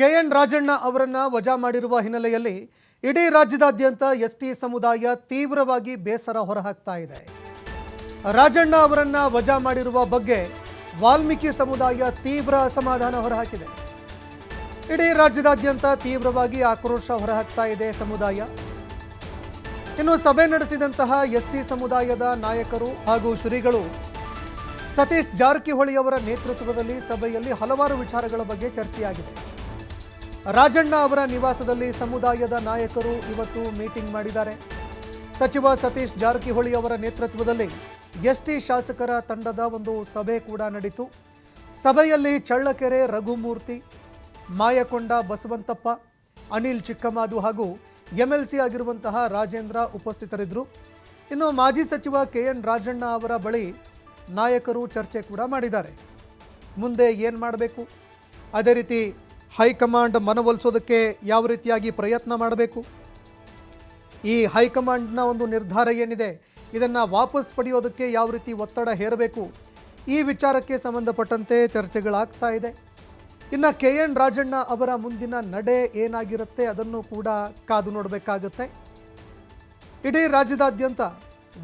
K N Rajanna ಅವರನ್ನು ವಜಾ ಮಾಡಿರುವ ಹಿನ್ನೆಲೆಯಲ್ಲಿ ಇಡೀ ರಾಜ್ಯದಾದ್ಯಂತ ಎಸ್ಟಿ ಸಮುದಾಯ ತೀವ್ರವಾಗಿ ಬೇಸರ ಹೊರಹಾಕ್ತಾ ಇದೆ. ರಾಜಣ್ಣ ಅವರನ್ನು ವಜಾ ಮಾಡಿರುವ ಬಗ್ಗೆ ವಾಲ್ಮೀಕಿ ಸಮುದಾಯ ತೀವ್ರ ಅಸಮಾಧಾನ ಹೊರಹಾಕಿದೆ. ಇಡೀ ರಾಜ್ಯದಾದ್ಯಂತ ತೀವ್ರವಾಗಿ ಆಕ್ರೋಶ ಹೊರಹಾಕ್ತಾ ಇದೆ ಸಮುದಾಯ. ಇನ್ನು ಸಭೆ ನಡೆಸಿದಂತಹ ಎಸ್ಟಿ ಸಮುದಾಯದ ನಾಯಕರು ಹಾಗೂ ಶ್ರೀಗಳು ಸತೀಶ್ ಜಾರಕಿಹೊಳಿ ಅವರ ನೇತೃತ್ವದಲ್ಲಿ ಸಭೆಯಲ್ಲಿ ಹಲವಾರು ವಿಚಾರಗಳ ಬಗ್ಗೆ ಚರ್ಚೆಯಾಗಿದೆ. ರಾಜಣ್ಣ ಅವರ ನಿವಾಸದಲ್ಲಿ ಸಮುದಾಯದ ನಾಯಕರು ಇವತ್ತು ಮೀಟಿಂಗ್ ಮಾಡಿದ್ದಾರೆ. ಸಚಿವ ಸತೀಶ್ ಜಾರಕಿಹೊಳಿ ಅವರ ನೇತೃತ್ವದಲ್ಲಿ ಎಸ್ಟಿ ಶಾಸಕರ ತಂಡದ ಒಂದು ಸಭೆ ಕೂಡ ನಡೀತು. ಸಭೆಯಲ್ಲಿ ಚಳ್ಳಕೆರೆ, ರಘುಮೂರ್ತಿ, ಮಾಯಕೊಂಡ, ಬಸವಂತಪ್ಪ, ಅನಿಲ್ ಚಿಕ್ಕಮಾದು ಹಾಗೂ ಎಂಎಲ್ಸಿ ಆಗಿರುವಂತಹ ರಾಜೇಂದ್ರ ಉಪಸ್ಥಿತರಿದ್ದರು. ಇನ್ನು ಮಾಜಿ ಸಚಿವ ಕೆ ಎನ್ ರಾಜಣ್ಣ ಅವರ ಬಳಿ ನಾಯಕರು ಚರ್ಚೆ ಕೂಡ ಮಾಡಿದ್ದಾರೆ. ಮುಂದೆ ಏನು ಮಾಡಬೇಕು? ಅದೇ ರೀತಿ ಹೈಕಮಾಂಡ್ ಮನವೊಲಿಸೋದಕ್ಕೆ ಯಾವ ರೀತಿಯಾಗಿ ಪ್ರಯತ್ನ ಮಾಡಬೇಕು? ಈ ಹೈಕಮಾಂಡ್ನ ಒಂದು ನಿರ್ಧಾರ ಏನಿದೆ? ಇದನ್ನು ವಾಪಸ್ ಪಡೆಯೋದಕ್ಕೆ ಯಾವ ರೀತಿ ಒತ್ತಡ ಹೇರಬೇಕು? ಈ ವಿಚಾರಕ್ಕೆ ಸಂಬಂಧಪಟ್ಟಂತೆ ಚರ್ಚೆಗಳಾಗ್ತಾ ಇದೆ. ಇನ್ನು ಕೆ ಎನ್ ರಾಜಣ್ಣ ಅವರ ಮುಂದಿನ ನಡೆ ಏನಾಗಿರುತ್ತೆ ಅದನ್ನು ಕೂಡ ಕಾದು ನೋಡಬೇಕಾಗುತ್ತೆ. ಇಡೀ ರಾಜ್ಯದಾದ್ಯಂತ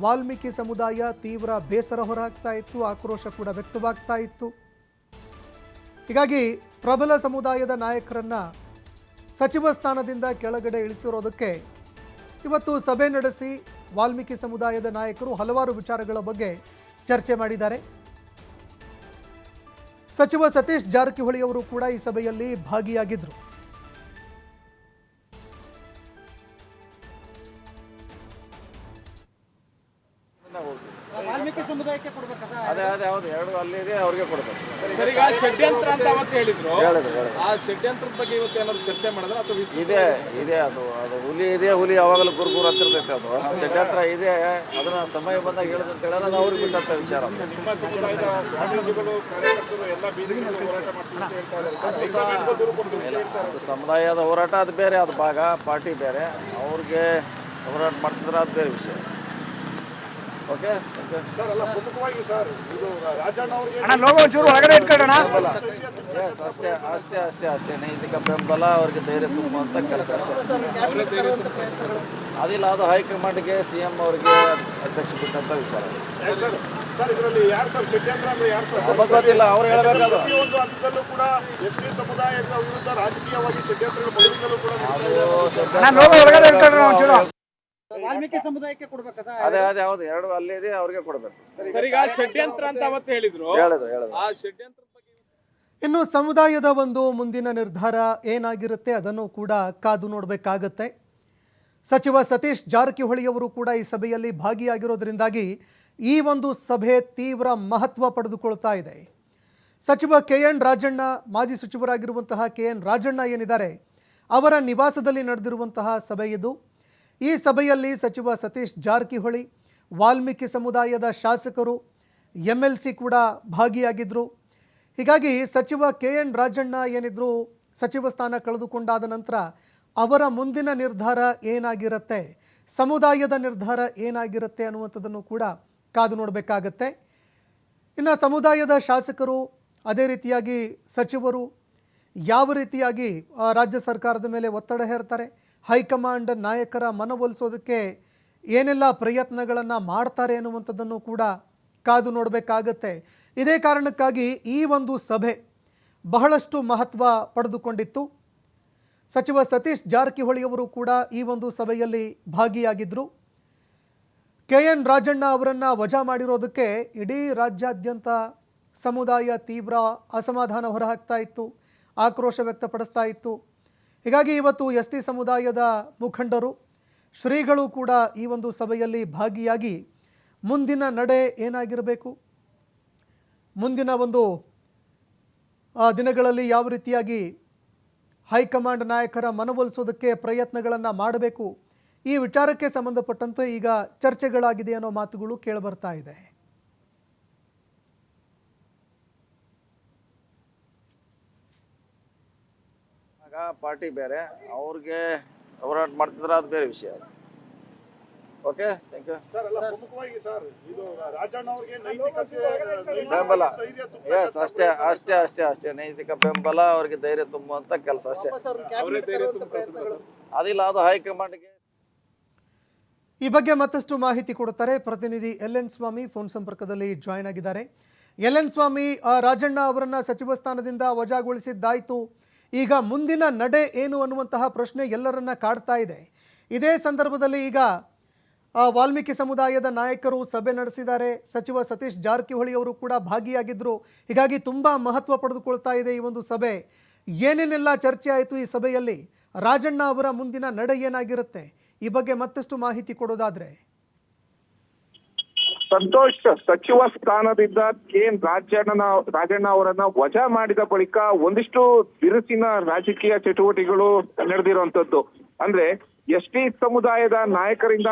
ವಾಲ್ಮೀಕಿ ಸಮುದಾಯ ತೀವ್ರ ಬೇಸರ ಹೊರಹಾಕ್ತಾ ಇತ್ತು, ಆಕ್ರೋಶ ಕೂಡ ವ್ಯಕ್ತವಾಗ್ತಾ ಇತ್ತು. ಹೀಗಾಗಿ ಪ್ರಬಲ ಸಮುದಾಯದ ನಾಯಕರನ್ನ ಸಚಿವ ಸ್ಥಾನದಿಂದ ಕೆಳಗಡೆ ಇಳಿಸಿರೋದಕ್ಕೆ ಇವತ್ತು ಸಭೆ ನಡೆಸಿ ವಾಲ್ಮೀಕಿ ಸಮುದಾಯದ ನಾಯಕರು ಹಲವಾರು ವಿಚಾರಗಳ ಬಗ್ಗೆ ಚರ್ಚೆ ಮಾಡಿದ್ದಾರೆ. ಸಚಿವ ಸತೀಶ್ ಜಾರಕಿಹೊಳಿ ಅವರು ಕೂಡ ಈ ಸಭೆಯಲ್ಲಿ ಭಾಗಿಯಾಗಿದ್ದರು ಅದೇ ಅದೇ ಹೌದು ಎರಡು ಅಲ್ಲಿದೆ ಅವ್ರಿಗೆ ಕೊಡ್ಬೇಕು. ಸರ್ ಈಗ ಷಡ್ಯಂತ್ರ ಅಂತ ಅವತ್ತು ಹೇಳಿದ್ರು? ಹೇಳಿದ್ರು ಹೇಳಿದ್ರು. ಆ ಷಡ್ಯಂತ್ರದ ಬಗ್ಗೆ ಇವತ್ತು ಏನಾದ್ರು ಚರ್ಚೆ ಮಾಡಿದ್ರೆ ಅಥವಾ ಇದೆ ಇದೆ ಅದು ಅದು ಹುಲಿ ಇದೆ ಹುಲಿ ಯಾವಾಗಲೂ ಗುರುಗುರು ಹತ್ತಿರ್ತೈತೆ ಅದು. ಷಡ್ಯಂತ್ರ ಇದೆ ಅದನ್ನ ಸಮಯ ಬಂದಾಗ ಹೇಳಿದ್ರೆ ಅಂತ ಹೇಳೋದು ಅದು ಅವ್ರಿಗೆ ಬಿಟ್ಟಂತ ವಿಚಾರ. ಅದು ಸಮುದಾಯದ ಹೋರಾಟ ಅದು ಬೇರೆ ಅದು ಭಾಗ ಪಾರ್ಟಿ ಬೇರೆ. ಅವ್ರಿಗೆ ಹೋರಾಟ ಮಾಡ್ತಿದ್ರೆ ಅದು ಬೇರೆ ವಿಷಯ. ಓಕೆ ಓಕೆ ಎಸ್ ಅಷ್ಟೇ ಅಷ್ಟೇ ಅಷ್ಟೇ ಅಷ್ಟೇ. ನೈತಿಕ ಬೆಂಬಲ ಅವ್ರಿಗೆ ಧೈರ್ಯ ತುಂಬುವಂಥ ಕೆಲಸ ಅಷ್ಟೇ. ಅದಿಲ್ಲ ಅದು ಹೈಕಮಾಂಡ್ಗೆ ಸಿ ಎಂ ಅವರಿಗೆ ಅಧ್ಯಕ್ಷ ಬಿಟ್ಟಂತ ವಿಚಾರ. ಸರ್ ಇದರಲ್ಲಿ ಯಾರು ಸರ್ ಷಡ್ಯಂತ್ರ ಅಂದ್ರೆ ಯಾರು ಸರ್ ನಮಗೆ ಗೊತ್ತಿಲ್ಲ ಅವ್ರು ಹೇಳಬೇಕದು ಪ್ರತಿಯೊಂದು ಹಂತದಲ್ಲೂ ಕೂಡ ಎಸ್ ಸಮುದಾಯದ ವಿರುದ್ಧ ರಾಜಕೀಯವಾಗಿ ಷಡ್ಯಂತ್ರಗಳು ಕೂಡ ವಾಲ್ಮೀಕಿ ಸಮುದಾಯಕ್ಕೆ ಕೊಡ್ಬೇಕಾ ಅದೇ ಅದೇ ಹೌದು. ಎರಡು ಅಲ್ಲಿದೆ ಅವ್ರಿಗೆ ಕೊಡಬೇಕು. ಸರ್ ಈಗ ಷಡ್ಯಂತ್ರ ಅಂತ ಅವತ್ತು ಹೇಳಿದ್ರು. ಹೇಳಿದ್ರು ಹೇಳಿದ್ರು. ಆ ಷಡ್ಯಂತ್ರ ಬಗ್ಗೆ ಇನ್ನು ಸಮುದಾಯದ ಒಂದು ಮುಂದಿನ ನಿರ್ಧಾರ ಏನಾಗಿರುತ್ತೆ ಅದನ್ನು ಕೂಡ ಕಾದು ನೋಡಬೇಕಾಗತ್ತೆ. ಸಚಿವ ಸತೀಶ್ ಜಾರಕಿಹೊಳಿ ಅವರು ಕೂಡ ಈ ಸಭೆಯಲ್ಲಿ ಭಾಗಿಯಾಗಿರೋದ್ರಿಂದಾಗಿ ಈ ಒಂದು ಸಭೆ ತೀವ್ರ ಮಹತ್ವ ಪಡೆದುಕೊಳ್ತಾ ಇದೆ. ಸಚಿವ ಕೆ ಎನ್ ರಾಜಣ್ಣ ಮಾಜಿ ಸಚಿವರಾಗಿರುವಂತಹ ಕೆ ಎನ್ ರಾಜಣ್ಣ ಏನಿದ್ದಾರೆ ಅವರ ನಿವಾಸದಲ್ಲಿ ನಡೆದಿರುವಂತಹ ಸಭೆ ಇದು. ಈ ಸಭೆಯಲ್ಲಿ ಸಚಿವ ಸತೀಶ್ ಜಾರಕಿಹೊಳಿ, ವಾಲ್ಮೀಕಿ ಸಮುದಾಯದ ಶಾಸಕರು ಎಂ ಎಲ್ ಸಿ ಕೂಡ ಭಾಗಿಯಾಗಿದ್ದರು ಹೀಗಾಗಿ ಸಚಿವ ಕೆ ಎನ್ ರಾಜಣ್ಣ ಏನಿದ್ರು ಸಚಿವ ಸ್ಥಾನ ಕಳೆದುಕೊಂಡಾದ ನಂತರ ಅವರ ಮುಂದಿನ ನಿರ್ಧಾರ ಏನಾಗಿರುತ್ತೆ, ಸಮುದಾಯದ ನಿರ್ಧಾರ ಏನಾಗಿರುತ್ತೆ ಅನ್ನುವಂಥದ್ದನ್ನು ಕೂಡ ಕಾದು ನೋಡಬೇಕಾಗತ್ತೆ. ಇನ್ನು ಸಮುದಾಯದ ಶಾಸಕರು, ಅದೇ ರೀತಿಯಾಗಿ ಸಚಿವರು ಯಾವ ರೀತಿಯಾಗಿ ರಾಜ್ಯ ಸರ್ಕಾರದ ಮೇಲೆ ಒತ್ತಡ ಹೇರ್ತಾರೆ ಹೈಕಮಾಂಡ್ ನಾಯಕರ ಮನವೊಲಿಸೋದಕ್ಕೆ ಏನೆಲ್ಲ ಪ್ರಯತ್ನಗಳನ್ನು ಮಾಡ್ತಾರೆ ಅನ್ನುವಂಥದ್ದನ್ನು ಕೂಡ ಕಾದು ನೋಡಬೇಕಾಗತ್ತೆ. ಇದೇ ಕಾರಣಕ್ಕಾಗಿ ಈ ಒಂದು ಸಭೆ ಬಹಳಷ್ಟು ಮಹತ್ವ ಪಡೆದುಕೊಂಡಿತ್ತು. ಸಚಿವ ಸತೀಶ್ ಜಾರಕಿಹೊಳಿ ಅವರು ಕೂಡ ಈ ಒಂದು ಸಭೆಯಲ್ಲಿ ಭಾಗಿಯಾಗಿದ್ದರು ಕೆ ಎನ್ ರಾಜಣ್ಣ ಅವರನ್ನು ವಜಾ ಮಾಡಿರೋದಕ್ಕೆ ಇಡೀ ರಾಜ್ಯಾದ್ಯಂತ ಸಮುದಾಯ ತೀವ್ರ ಅಸಮಾಧಾನ ಹೊರಹಾಕ್ತಾ ಇತ್ತು, ಆಕ್ರೋಶ ವ್ಯಕ್ತಪಡಿಸ್ತಾ ಇತ್ತು. ಹೀಗಾಗಿ ಇವತ್ತು ಎಸ್ ಟಿ ಸಮುದಾಯದ ಮುಖಂಡರು, ಶ್ರೀಗಳು ಕೂಡ ಈ ಒಂದು ಸಭೆಯಲ್ಲಿ ಭಾಗಿಯಾಗಿ ಮುಂದಿನ ನಡೆ ಏನಾಗಿರಬೇಕು? ಮುಂದಿನ ಒಂದು ದಿನಗಳಲ್ಲಿ ಯಾವ ರೀತಿಯಾಗಿ ಹೈಕಮಾಂಡ್ ನಾಯಕರ ಮನವೊಲಿಸೋದಕ್ಕೆ ಪ್ರಯತ್ನಗಳನ್ನು ಮಾಡಬೇಕು? ಈ ವಿಚಾರಕ್ಕೆ ಸಂಬಂಧಪಟ್ಟಂತೆ ಈಗ ಚರ್ಚೆಗಳಾಗಿದೆ ಅನ್ನೋ ಮಾತುಗಳು ಕೇಳಿಬರ್ತಾ ಇದೆ. ಆಗ ಪಾರ್ಟಿ ಬೇರೆ. ಅವ್ರಿಗೆ ಹೋರಾಟ ಮಾಡ್ತಿದ್ರೆ ಅದು ಬೇರೆ ವಿಷಯ. ಓಕೆ ಥ್ಯಾಂಕ್ ಯು ಸರ್ ಎಲ್ಲ ಪ್ರಮುಖವಾಗಿ ಸರ್ ಇದು ರಾಜಣ್ಣ ಅವ್ರಿಗೆ ನೈತಿಕತೆ ಬೆಂಬಲ ಎಸ್ ಅಷ್ಟೇ ಅಷ್ಟೇ ಅಷ್ಟೇ ಅಷ್ಟೇ. ನೈತಿಕ ಬೆಂಬಲ ಅವ್ರಿಗೆ ಧೈರ್ಯ ತುಂಬುವಂತ ಕೆಲಸ ಅಷ್ಟೇ. ಅದಿಲ್ಲ ಅದು ಹೈಕಮಾಂಡ್ಗೆ. ಈ ಬಗ್ಗೆ ಮತ್ತಷ್ಟು ಮಾಹಿತಿ ಕೊಡುತ್ತಾರೆ ಪ್ರತಿನಿಧಿ ಎಲ್ ಎನ್ ಸ್ವಾಮಿ ಫೋನ್ ಸಂಪರ್ಕದಲ್ಲಿ ಜಾಯ್ನ್ ಆಗಿದ್ದಾರೆ. ಎಲ್ ಎನ್ ಸ್ವಾಮಿ ರಾಜಣ್ಣ ಅವರನ್ನ ಸಚಿವ ಸ್ಥಾನದಿಂದ ವಜಾಗೊಳಿಸಿದ್ದಾಯಿತು. ಈಗ ಮುಂದಿನ ನಡೆ ಏನು ಅನ್ನುವಂತಹ ಪ್ರಶ್ನೆ ಎಲ್ಲರನ್ನ ಕಾಡ್ತಾ ಇದೆ. ಇದೇ ಸಂದರ್ಭದಲ್ಲಿ ಈಗ ವಾಲ್ಮೀಕಿ ಸಮುದಾಯದ ನಾಯಕರು ಸಭೆ ನಡೆಸಿದ್ದಾರೆ. ಸಚಿವ ಸತೀಶ್ ಜಾರಕಿಹೊಳಿ ಅವರು ಕೂಡ ಭಾಗಿಯಾಗಿದ್ದರು ಹೀಗಾಗಿ ತುಂಬ ಮಹತ್ವ ಪಡೆದುಕೊಳ್ತಾ ಇದೆ ಈ ಒಂದು ಸಭೆ. ಏನೇನೆಲ್ಲ ಚರ್ಚೆ ಆಯಿತು ಈ ಸಭೆಯಲ್ಲಿ? ರಾಜಣ್ಣ ಅವರ ಮುಂದಿನ ನಡೆ ಏನಾಗಿರುತ್ತೆ? ಈ ಬಗ್ಗೆ ಮತ್ತಷ್ಟು ಮಾಹಿತಿ ಕೊಡೋದಾದ್ರೆ. ಸಂತೋಷ್ ಸಚಿವ ಸ್ಥಾನದಿಂದ ಕೆಎನ್ ರಾಜಣ್ಣ ರಾಜಣ್ಣ ಅವರನ್ನ ವಜಾ ಮಾಡಿದ ಬಳಿಕ ಒಂದಿಷ್ಟು ಬಿರುಸಿನ ರಾಜಕೀಯ ಚಟುವಟಿಕೆಗಳು ನಡೆದಿರುವಂತದ್ದು. ಅಂದ್ರೆ ಎಸ್ ಟಿ ಸಮುದಾಯದ ನಾಯಕರಿಂದ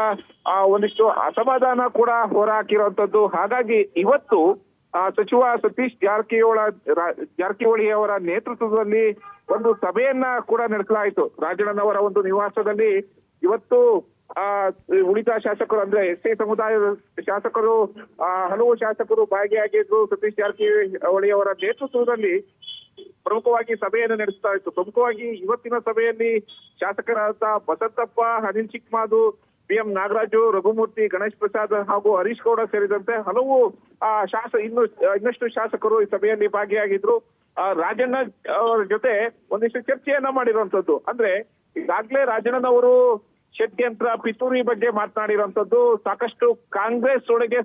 ಆ ಒಂದಿಷ್ಟು ಅಸಮಾಧಾನ ಕೂಡ ಹೊರಹಾಕಿರುವಂತದ್ದು. ಹಾಗಾಗಿ ಇವತ್ತು ಆ ಸಚಿವ ಸತೀಶ್ ಜಾರಕಿಹೊಳ ಜಾರಕಿಹೊಳಿ ಅವರ ನೇತೃತ್ವದಲ್ಲಿ ಒಂದು ಸಭೆಯನ್ನ ಕೂಡ ನಡೆಸಲಾಯಿತು. ರಾಜಣ್ಣನವರ ಒಂದು ನಿವಾಸದಲ್ಲಿ ಇವತ್ತು ಆ, ಉಳಿದ ಶಾಸಕರು ಅಂದ್ರೆ ಎಸ್ ಟಿ ಸಮುದಾಯದ ಶಾಸಕರು, ಆ, ಹಲವು ಶಾಸಕರು ಭಾಗಿಯಾಗಿದ್ರು ಸತೀಶ್ ಜಾರಕಿಹೊಳಿ ಅವರ ನೇತೃತ್ವದಲ್ಲಿ ಪ್ರಮುಖವಾಗಿ ಸಭೆಯನ್ನು ನಡೆಸ್ತಾ ಇತ್ತು. ಪ್ರಮುಖವಾಗಿ ಇವತ್ತಿನ ಸಭೆಯಲ್ಲಿ ಶಾಸಕರಾದ ಬಸಂತಪ್ಪ, ಅನಿಲ್ ಚಿಕ್ಮಾದು ಬಿಎಂ ನಾಗರಾಜು, ರಘುಮೂರ್ತಿ, ಗಣೇಶ್ ಪ್ರಸಾದ್ ಹಾಗೂ ಹರೀಶ್ ಗೌಡ ಸೇರಿದಂತೆ ಹಲವು, ಆ, ಶಾಸ, ಇನ್ನು, ಇನ್ನಷ್ಟು ಶಾಸಕರು ಈ ಸಭೆಯಲ್ಲಿ ಭಾಗಿಯಾಗಿದ್ರು. ರಾಜಣ್ಣ ಅವರ ಜೊತೆ ಒಂದಿಷ್ಟು ಚರ್ಚೆಯನ್ನ ಮಾಡಿರುವಂತದ್ದು. ಅಂದ್ರೆ ಈಗಾಗ್ಲೇ ರಾಜಣ್ಣನವರು ಷಡ್ಯಂತ್ರ ಪಿತೂರಿ ಬಗ್ಗೆ ಮಾತನಾಡಿರುವಂತದ್ದು ಸಾಕಷ್ಟು ಕಾಂಗ್ರೆಸ್ ಒಳಗೆ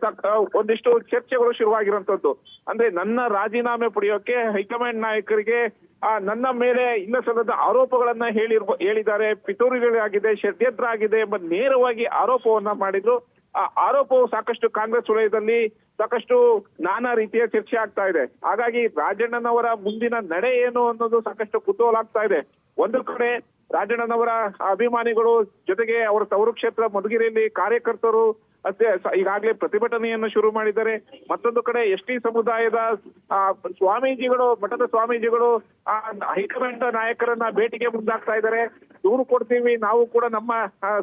ಒಂದಿಷ್ಟು ಚರ್ಚೆಗಳು ಶುರುವಾಗಿರುವಂತದ್ದು ಅಂದ್ರೆ ನನ್ನ ರಾಜೀನಾಮೆ ಪಡೆಯೋಕೆ ಹೈಕಮಾಂಡ್ ನಾಯಕರಿಗೆ, ಆ, ನನ್ನ ಮೇಲೆ ಇಲ್ಲ ಸಲ್ಲದ ಆರೋಪಗಳನ್ನ ಹೇಳಿರ್ಬ ಹೇಳಿದ್ದಾರೆ. ಪಿತೂರಿಗಳಾಗಿದೆ ಷಡ್ಯಂತ್ರ ಆಗಿದೆ ಎಂಬ ನೇರವಾಗಿ ಆರೋಪವನ್ನ ಮಾಡಿದ್ರು. ಆ ಆರೋಪವು ಸಾಕಷ್ಟು ಕಾಂಗ್ರೆಸ್ ವಲಯದಲ್ಲಿ ಸಾಕಷ್ಟು ನಾನಾ ರೀತಿಯ ಚರ್ಚೆ ಆಗ್ತಾ ಇದೆ. ಹಾಗಾಗಿ ರಾಜಣ್ಣನವರ ಮುಂದಿನ ನಡೆ ಏನು ಅನ್ನೋದು ಸಾಕಷ್ಟು ಕುತೂಹಲ ಆಗ್ತಾ ಇದೆ. ಒಂದು ಕಡೆ ರಾಜಣ್ಣನವರ ಅಭಿಮಾನಿಗಳು ಜೊತೆಗೆ ಅವರ ತವರು ಕ್ಷೇತ್ರ ಮಧುಗಿರಿಯಲ್ಲಿ ಕಾರ್ಯಕರ್ತರು ಅಷ್ಟೇ ಈಗಾಗಲೇ ಪ್ರತಿಭಟನೆಯನ್ನು ಶುರು ಮಾಡಿದ್ದಾರೆ. ಮತ್ತೊಂದು ಕಡೆ ಎಸ್ ಟಿ ಸಮುದಾಯದ ಸ್ವಾಮೀಜಿಗಳು, ಮಠದ ಸ್ವಾಮೀಜಿಗಳು, ಆ, ಹೈಕಮಾಂಡ್ ನಾಯಕರನ್ನ ಭೇಟಿಗೆ ಮುಂದಾಗ್ತಾ ಇದ್ದಾರೆ. ದೂರು ಕೊಡ್ತೀವಿ, ನಾವು ಕೂಡ ನಮ್ಮ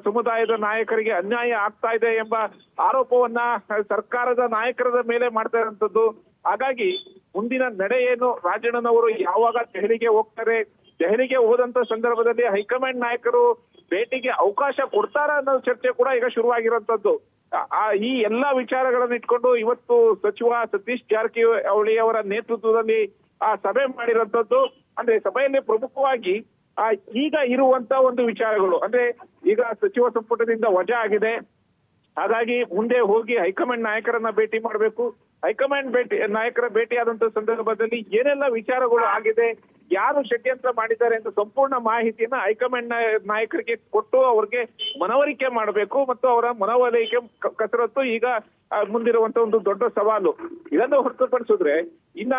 ಸಮುದಾಯದ ನಾಯಕರಿಗೆ ಅನ್ಯಾಯ ಆಗ್ತಾ ಇದೆ ಎಂಬ ಆರೋಪವನ್ನ ಸರ್ಕಾರದ ನಾಯಕರದ ಮೇಲೆ ಮಾಡ್ತಾ ಇರುವಂತದ್ದು ಹಾಗಾಗಿ ಮುಂದಿನ ನಡೆ ಏನು ರಾಜಣ್ಣನವರು ಯಾವಾಗ ದೆಹಲಿಗೆ ಹೋಗ್ತಾರೆ ದೆಹಲಿಗೆ ಹೋದಂತ ಸಂದರ್ಭದಲ್ಲಿ ಹೈಕಮಾಂಡ್ ನಾಯಕರು ಭೇಟಿಗೆ ಅವಕಾಶ ಕೊಡ್ತಾರ ಅನ್ನೋ ಚರ್ಚೆ ಕೂಡ ಈಗ ಶುರುವಾಗಿರುವಂತದ್ದು. ಈ ಎಲ್ಲಾ ವಿಚಾರಗಳನ್ನ ಇಟ್ಕೊಂಡು ಇವತ್ತು ಸಚಿವ ಸತೀಶ್ ಜಾರಕಿಹೊಳಿ ಅವರ ನೇತೃತ್ವದಲ್ಲಿ, ಆ, ಸಭೆ ಮಾಡಿರುವಂತದ್ದು. ಅಂದ್ರೆ ಸಭೆಯಲ್ಲಿ ಪ್ರಮುಖವಾಗಿ, ಆ, ಈಗ ಇರುವಂತ ಒಂದು ವಿಚಾರಗಳು. ಅಂದ್ರೆ ಈಗ ಸಚಿವ ಸಂಪುಟದಿಂದ ವಜಾ ಆಗಿದೆ. ಹಾಗಾಗಿ ಮುಂದೆ ಹೋಗಿ ಹೈಕಮಾಂಡ್ ನಾಯಕರನ್ನ ಭೇಟಿ ಮಾಡಬೇಕು. ಹೈಕಮಾಂಡ್ ಭೇಟಿ, ನಾಯಕರ ಭೇಟಿಯಾದಂತ ಸಂದರ್ಭದಲ್ಲಿ ಏನೆಲ್ಲ ವಿಚಾರಗಳು ಆಗಿದೆ ಯಾರು ಷಡ್ಯಂತ್ರ ಮಾಡಿದ್ದಾರೆ ಅಂತ ಸಂಪೂರ್ಣ ಮಾಹಿತಿಯನ್ನ ಹೈಕಮಾಂಡ್ ನಾಯಕರಿಗೆ ಕೊಟ್ಟು ಅವ್ರಿಗೆ ಮನವರಿಕೆ ಮಾಡಬೇಕು ಮತ್ತು ಅವರ ಮನವೊಲಿಕೆ ಕಸರತ್ತು ಈಗ ಮುಂದಿರುವಂತ ಒಂದು ದೊಡ್ಡ ಸವಾಲು. ಇದನ್ನು ಹೊರತುಪಡಿಸಿದ್ರೆ ಇನ್ನ,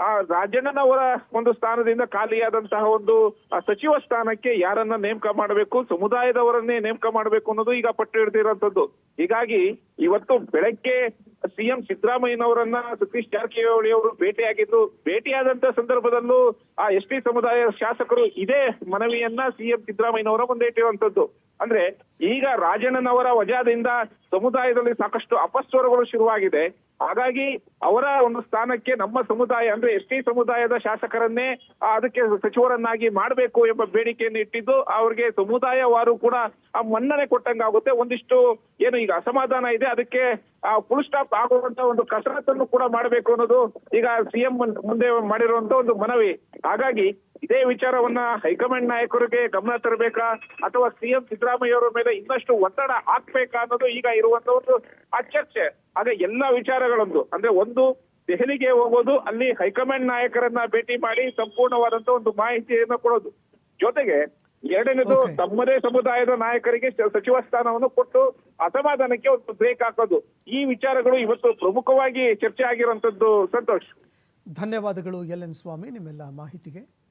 ಆ, ರಾಜಣ್ಣನವರ ಒಂದು ಸ್ಥಾನದಿಂದ ಖಾಲಿಯಾದಂತಹ ಒಂದು ಸಚಿವ ಸ್ಥಾನಕ್ಕೆ ಯಾರನ್ನ ನೇಮಕ ಮಾಡಬೇಕು, ಸಮುದಾಯದವರನ್ನೇ ನೇಮಕ ಮಾಡಬೇಕು ಅನ್ನೋದು ಈಗ ಪಟ್ಟು ಹಿಡಿದಿರುವಂತದ್ದು. ಹೀಗಾಗಿ ಇವತ್ತು ಬೆಳಗ್ಗೆ ಸಿಎಂ ಸಿದ್ದರಾಮಯ್ಯನವರನ್ನ ಸತೀಶ್ ಜಾರಕಿಹೊಳಿ ಅವರು ಭೇಟಿಯಾಗಿದ್ದು, ಭೇಟಿಯಾದಂತ ಸಂದರ್ಭದಲ್ಲೂ ಆ ಎಸ್ ಟಿ ಸಮುದಾಯ ಶಾಸಕರು ಇದೇ ಮನವಿಯನ್ನ ಸಿಎಂ ಸಿದ್ದರಾಮಯ್ಯನವರ ಮುಂದೆ ಇಟ್ಟಿರುವಂತದ್ದು ಅಂದ್ರೆ ಈಗ ರಾಜಣ್ಣನವರ ವಜಾದಿಂದ ಸಮುದಾಯದಲ್ಲಿ ಸಾಕಷ್ಟು ಅಪಸ್ವರಗಳು ಶುರುವಾಗಿದೆ. ಹಾಗಾಗಿ ಅವರ ಒಂದು ಸ್ಥಾನಕ್ಕೆ ನಮ್ಮ ಸಮುದಾಯ ಅಂದ್ರೆ ಎಸ್ ಟಿ ಸಮುದಾಯದ ಶಾಸಕರನ್ನೇ ಆ, ಅದಕ್ಕೆ ಸಚಿವರನ್ನಾಗಿ ಮಾಡಬೇಕು ಎಂಬ ಬೇಡಿಕೆಯನ್ನು ಇಟ್ಟಿದ್ದು ಅವ್ರಿಗೆ ಸಮುದಾಯವಾರು ಕೂಡ ಆ ಮನ್ನಣೆ ಕೊಟ್ಟಂಗಾಗುತ್ತೆ. ಒಂದಿಷ್ಟು ಏನು ಈಗ ಅಸಮಾಧಾನ ಇದೆ. ಅದಕ್ಕೆ ಫುಲ್ ಸ್ಟಾಪ್ ಆಗುವಂತ ಒಂದು ಕಸರತ್ತನ್ನು ಕೂಡ ಮಾಡಬೇಕು ಅನ್ನೋದು ಈಗ ಸಿಎಂ ಮುಂದೆ ಮಾಡಿರುವಂತ ಒಂದು ಮನವಿ. ಹಾಗಾಗಿ ಇದೇ ವಿಚಾರವನ್ನ ಹೈಕಮಾಂಡ್ ನಾಯಕರಿಗೆ ಗಮನ ತರಬೇಕಾ? ಅಥವಾ ಸಿಎಂ ಸಿದ್ದರಾಮಯ್ಯ ಅವರ ಮೇಲೆ ಇನ್ನಷ್ಟು ಒತ್ತಡ ಹಾಕ್ಬೇಕಾ ಅನ್ನೋದು ಈಗ ಇರುವಂತ ಒಂದು ಆ ಚರ್ಚೆ ಹಾಗೆ ಎಲ್ಲಾ ವಿಚಾರಗಳೊಂದು. ಅಂದ್ರೆ ಒಂದು ದೆಹಲಿಗೆ ಹೋಗೋದು ಅಲ್ಲಿ ಹೈಕಮಾಂಡ್ ನಾಯಕರನ್ನ ಭೇಟಿ ಮಾಡಿ ಸಂಪೂರ್ಣವಾದಂತ ಒಂದು ಮಾಹಿತಿಯನ್ನು ಕೊಡೋದು. ಜೊತೆಗೆ ಎರಡನೇದು ತಮ್ಮದೇ ಸಮುದಾಯದ ನಾಯಕರಿಗೆ ಸಚಿವ ಸ್ಥಾನವನ್ನು ಕೊಟ್ಟು ಅಸಮಾಧಾನಕ್ಕೆ ಒಂದು ಬ್ರೇಕ್ ಹಾಕೋದು. ಈ ವಿಚಾರಗಳು ಇವತ್ತು ಪ್ರಮುಖವಾಗಿ ಚರ್ಚೆ ಆಗಿರುವಂತದ್ದು. ಸಂತೋಷ್. ಧನ್ಯವಾದಗಳು ಎಲ್ ಎನ್ ಸ್ವಾಮಿ ನಿಮ್ಮೆಲ್ಲ ಮಾಹಿತಿಗೆ.